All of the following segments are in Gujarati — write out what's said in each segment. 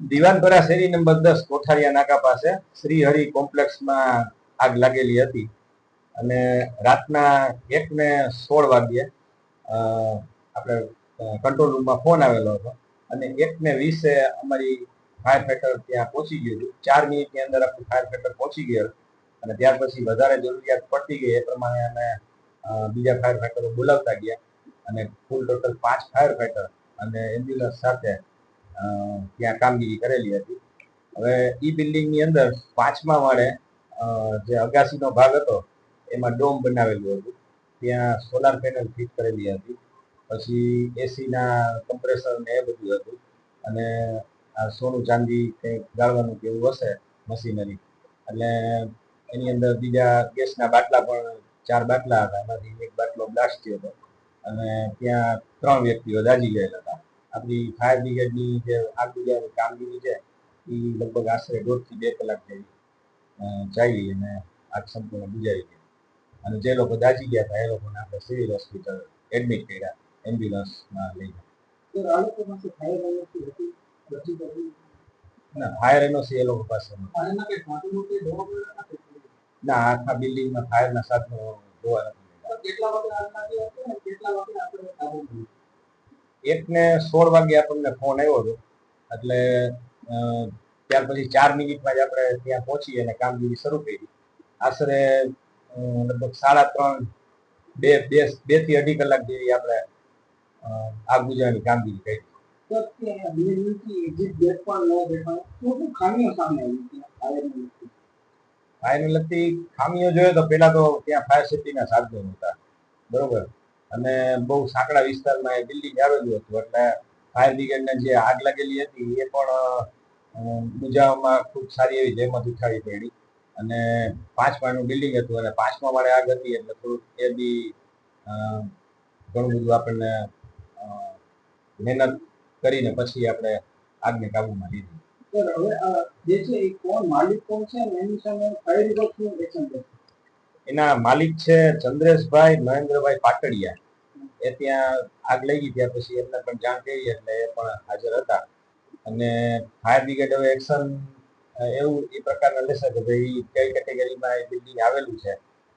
દિવાનપરા શેરી નંબર દસ, કોઠારિયા નાકા પાસે શ્રી હરિ કોમ્પ્લેક્સમાં આગ લાગેલી હતી. અને રાતના એક ને સોળ વાગ્યે આપણે કંટ્રોલ રૂમમાં ફોન આવેલો હતો. અને એક ને વીસે અમારી ફાયર ફાઈટર ત્યાં પહોંચી ગયું હતું. ચાર મિનિટની અંદર આપણું ફાયર ફાઈટર પહોંચી ગયું. અને ત્યાર પછી વધારે જરૂરિયાત પડતી ગઈ. એ પ્રમાણે અમે બીજા ફાયર ફાઈટરો બોલાવતા ગયા. અને કુલ ટોટલ પાંચ ફાયર ફાઈટર અને એમ્બ્યુલન્સ સાથે ત્યાં કામગીરી કરેલી હતી. હવે ઈ બિલ્ડિંગની અંદર પાંચમા માળે જે અગાસીનો ભાગ હતો, એમાં ડોમ બનાવેલું હતું. ત્યાં સોલાર પેનલ ફિટ કરેલી હતી. પછી એસીના કમ્પ્રેસર ને એ બધું હતું. અને આ સોનું ચાંદી કંઈક ગાળવાનું કે એવું હશે, મશીનરી. એટલે એની અંદર બીજા ગેસના બાટલા પણ ચાર બાટલા હતા. એમાંથી એક બાટલો બ્લાસ્ટ થયો હતો. અને ત્યાં ત્રણ વ્યક્તિઓ દાજી ગયેલા હતા. આપણી ફાયર બ્રિગેડની જે આગ બુઝાવવાની કામગીરી છે એ લગભગ આશરે દોઢથી બે કલાક જેવી ચાલી અને આગ સંપૂર્ણ બુજાવી ગઈ. અને જે લોકો દાજી ગયા હતા એ લોકોને આપણે સિવિલ હોસ્પિટલ એડમિટ કર્યા એમ્બ્યુલન્સમાં લઈ ગયા. તો આ લોકો પાસે ફાયર એનઓસી હતી બચી બચી ના ફાયર એનઓસી એ લોકો પાસે ના આખા બિલ્ડિંગમાં ફાયરના સાધનો જોવા નથી મળ્યા. કેટલા વાગે આગ લાગી હતી અને કેટલા વાગે આપણે કાબુ કર્યું એકને સોળ વાગે આપણને ફોન આવ્યો હતો. એટલે ત્યાર પછી ચાર મિનિટમાં જ આપણે ત્યાં પહોંચી અને કામગીરી શરૂ કરી. આશરે લગભગ સાડા ત્રણ બે બે બેથી અઢી કલાક જેવી આપણે આગ બુજાવવાની કામગીરી કરી. ફાયરને લગતી ખામીઓ જોઈએ તો પહેલા તો ત્યાં ફાયર સેફ્ટીના સાધનો નહોતા બરોબર? અને બહુ સાંકડા વિસ્તારમાં એ બિલ્ડિંગ આવેલું હતું. એટલે ફાયર બ્રિગેડને જે આગ લાગેલી હતી એ પણ અ, ખૂબ સારી એવી જહેમત ઉઠાવી પડી. અને પાંચ માળનું બિલ્ડિંગ હતું અને પાંચમા માળે આગ હતી એટલે થોડુંક એ બી ઘણું બધું આપણને મહેનત કરીને પછી આપણે આગને કાબૂમાં લીધી. હવે જે છે એ કોણ માલિક કોણ છે એની સામે કઈ રીતે એક્શન લેશે? એના માલિક છે ચંદ્રેશભાઈ મહેન્દ્રભાઈ પાટડિયા. એ ત્યાં આગ લઈ ગઈ ત્યાં પછી એમને પણ જાણ કરી એટલે એ પણ હાજર હતા. અને ફાયર બ્રિગેડ હવે એક્શન એવું એ પ્રકારના લેશે કે ભાઈ કઈ કેટેગરીમાં એ બિલ્ડિંગ આવેલું છે.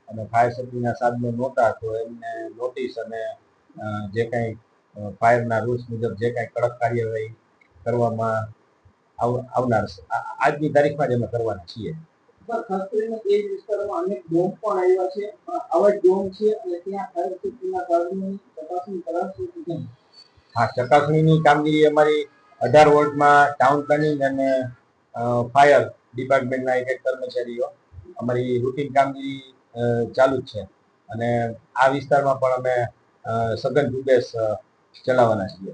અને ફાયર સેફ્ટીના સાધનો નહોતા, તો એમને નોટિસ અને જે કાંઈ ફાયરના રૂલ્સ મુજબ જે કાંઈ કડક કાર્યવાહી કરવામાં આવ- આવનાર આજની તારીખમાં જ અમે કરવાના છીએ. ખાસ કરીને એ વિસ્તારમાં અનેક ડોમ પણ આવ્યા છે. આવા ડોમ છે અને ત્યાં ફાયર સેફ્ટીના કારણોની ચકાસણી કરાશે કે હા, ચકાસણીની કામગીરી અમારી અઢાર વોર્ડમાં ટાઉન પ્લાનિંગ અને ફાયર ડિપાર્ટમેન્ટના એક એક કર્મચારીઓ અમારી રૂટીન કામગીરી ચાલુ જ છે. અને આ વિસ્તારમાં પણ અમે સઘન ઝુંબેશ ચલાવવાના છીએ.